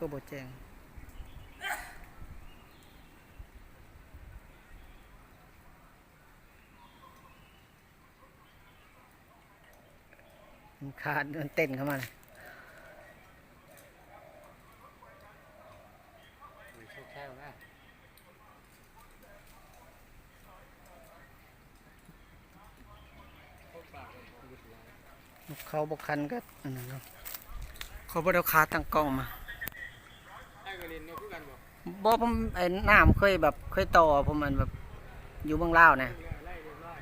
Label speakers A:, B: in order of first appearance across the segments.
A: ก็บ่แจ้งมันขาดมันเต้นเข้ามาเลย
B: โชคแค่ไหม
A: นกเขาบกคันก็อันนั้นเนาะเขาบ่ได้เอาขาตั้งกล้องมา
B: ไอ้กระเด็นเนี่ยคือ กันบ่
A: บ่ผมไอ้น้ำเคยแบบเคยต่อผมมันแบบอยู่เมืองลาวนะ
B: ไล่เรียบร้อย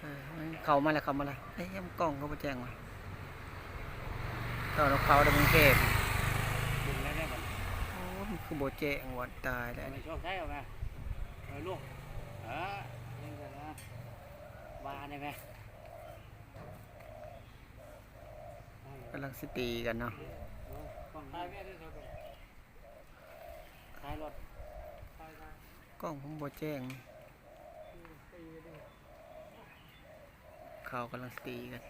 A: เออเขามาแล้วเขามาแล้วเอ้ยยังกล้องเขาบ่แจ้งมาต่อนกเขาในกรุงเทพ
B: ดึงแล้วได้บ่
A: โอ้มันคือบ่แจ้งวัดตายแล้ว
B: ไม่
A: นี่
B: โชคแค่ไหมเออลูกเออเล่นกันนะวาได้ไหม
A: กำลังสิตีกันเนาะ
B: ท้ายแม่ได้เท่ากัน ท้ายรถ
A: กล้องผมบ่แจ้งเขากำลังสิตีกัน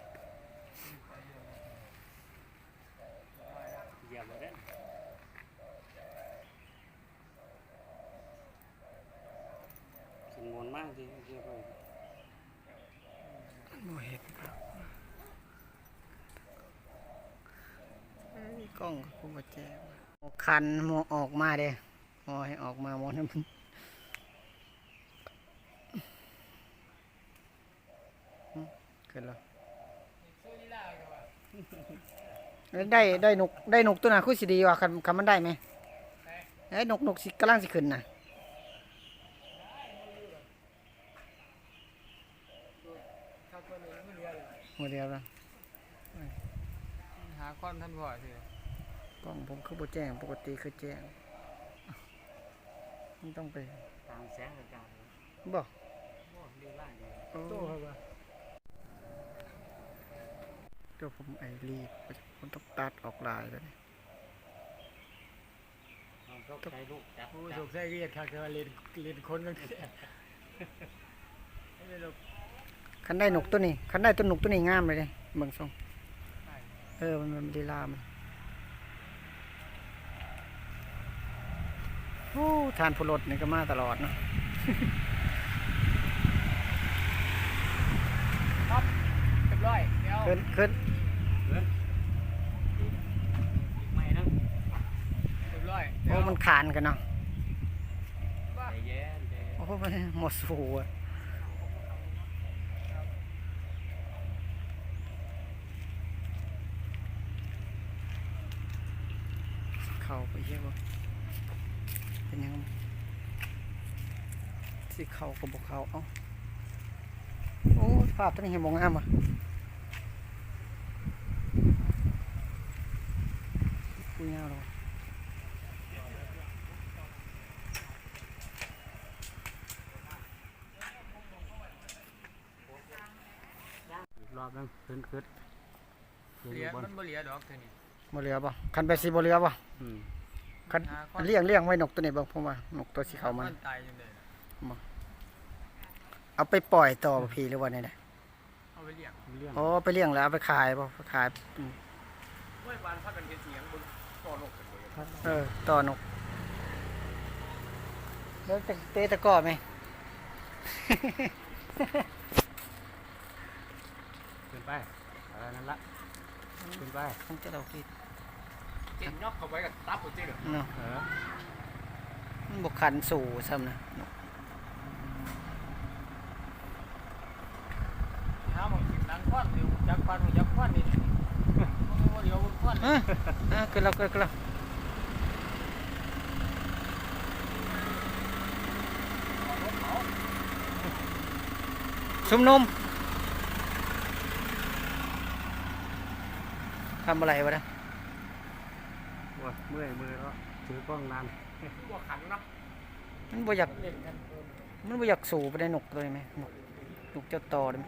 B: เหยียบเลยเด้สมบูรณ์มากจริงเรียบร้อย
A: บ่เห็นครับเอ้ยกล้องก็ผมบ่แจ้งคันหมอออกมาเด้ห มอให้ออกมาหมอนั้นมันหึเกิดแล้วเอ้ยได้ได้นกได้นกตัวน่ะคือสิดีว่ะคันคันมันได้ไหมเอ้ยนกนกสิกำลังสิขึ้นน่ะ
B: ถ้าคนนี้ไม่เรียเลย
A: หมดเดียวแล้ว
B: หาความท่านบ่อยสิ
A: กล้องผมคือบ่แจ้งปกติคือแจ้ง มันต้องไป
B: ตามแสงอากาศ
A: บอก
B: โอ้ดีมากดี
A: โอ้
B: โตครับ
A: เดี๋ยวผมไอรีบผมต้องตัดออกลายแล้วนี่
B: โชคใช้ลูกจับ
C: โอ้สงสัยเรียกค่ะคือเรียนเรียนคนกันไม่หรอก
A: คันได้นกตัวนี้คันได้ตัวนกตัวนี้งามเลยเด้เบิ่งทรงเออมันมันลีลามัน โอ้ทานผู้รถนี่ก็มาตลอดเนาะ
C: เรียบร้อยเดี๋ยว
A: ขึ้นขึ้น
B: ไม่นะ
C: เรียบร้อย
A: โอ้มันขานกันเนาะ
B: ใจเย็นใจเย็น
A: โอ้มันหมดสูอะเข้าไปเยอะบ่ เป็นยังไงสิเข้าก็บอกเข้าเอ้าโอ้ภาพตัวนี้เห็นบงงามอะกูยาวหรอ
B: อีกรอบนึงขึ้นขึ้นขึ้น
C: เหลีย
B: บน
C: มันบ่เหลียดอกเท่านี้
A: บ่เหลือป่ะคันไปสิบ่เหลือป่ะ
B: อืม
A: คัน
C: หาคน
A: เลี้ยงเลี้ยงไว้นกตัวนี้เบ่ผมว่านกตัวสีขาวมัน
C: มันตายจังได๋
A: เอาไปปล่อยต่อบ่พี่หรือว่าไงนะ
C: เอาไปเลี้ยง
B: เรื่อง
A: อ๋อไปเลี้ยงแล้วเอาไปขายป่ะไปขายอืม
C: เมื่อวานพากันเฮ็ดเสียงบนก่อนกกันเลย
A: เออต่อนกแล้วจะเตะตะกร้อไหม
B: ขึ้นไปอะไรนั่นละขึ้นไป
A: ผมจะเอาที่
C: เจ็นยอกเข้าไปกับตับบ่เจ๊เด้อ
A: เนาะ
B: เออ
A: มันบกคันสู่ซ้ำนะนก
C: หาหมองกินนังควันเดี๋ยวจักควันจักควันนี่บ่เดี๋ยวควัน
A: อะอะขึ้นแล้วขึ้นแล้วชุมนุมทำอะไรวะเนะ
B: โอ้ยเมื่อยมือแล้วถือกล้องนาน
C: พวกขันเนาะ
A: มันบ่อยาก
C: เล่นกันเออ
A: มันบ่อยากสู่ไปในนกเลยไหมนกนกเจ้าต่อเลยไหม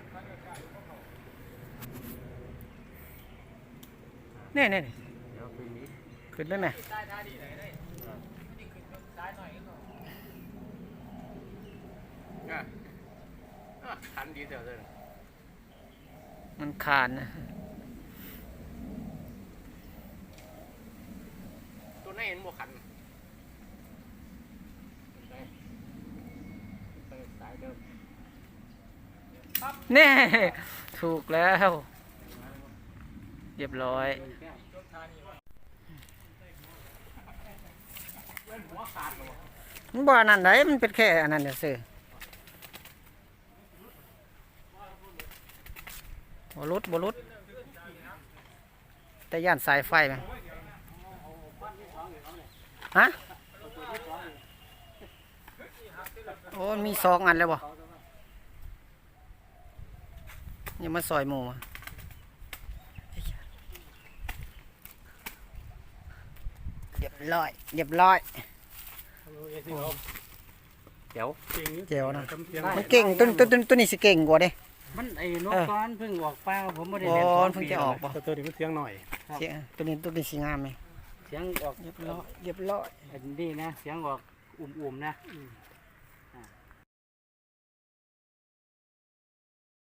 A: เนี่ยเนี่ยเนี่ย
B: เดี๋ยวคืนนี้
A: ขึ้นเลยไหม
C: ใต้ท่าดีไหนได้นี่ขึ้นซ้ายหน่อยก็
B: อะอะขันดีเถอะเด้อ
A: มันขานนะ
C: ตัวไหนมันบ่ขัน
B: ไปไปสายเดิม
A: แน่ถูกแล้วเรียบร้อย
B: เดินแก้ว
C: รถทานีวะเล่นหัวขาดเลยวะ
A: มันบ่อันนั้นไดมันเป็นแค่อันนั้นเด้อซื่อบ่รุดบ่รุดแต่ย่านสายไฟไหม ฮะโอ้มีสองอันแล้วบ่ยังมาซอยหมูมาเรียบร้อยเรียบร้อย
B: เดี๋ยว
A: เจียวนะมันเก่งตัวตัวตัวตัวนี้สิเก่งกว่าเด้
B: มันไอ้นก
A: เออ
B: ก้อนเพิ่งออกฟ้าผมไม่ได้
A: อ๋อ
B: เล่นสอง
A: เพิ่ง
B: ปี
A: จะออกบ่
C: ตัวตัวนี้มันเสียงหน่อย
A: เสียตัวนี้ตัวนี้สิงามไหม
B: เสียงออก
A: เรียบร้อยเรียบร้อย
B: อันนี้นะ เสียงออกอุ่มๆนะ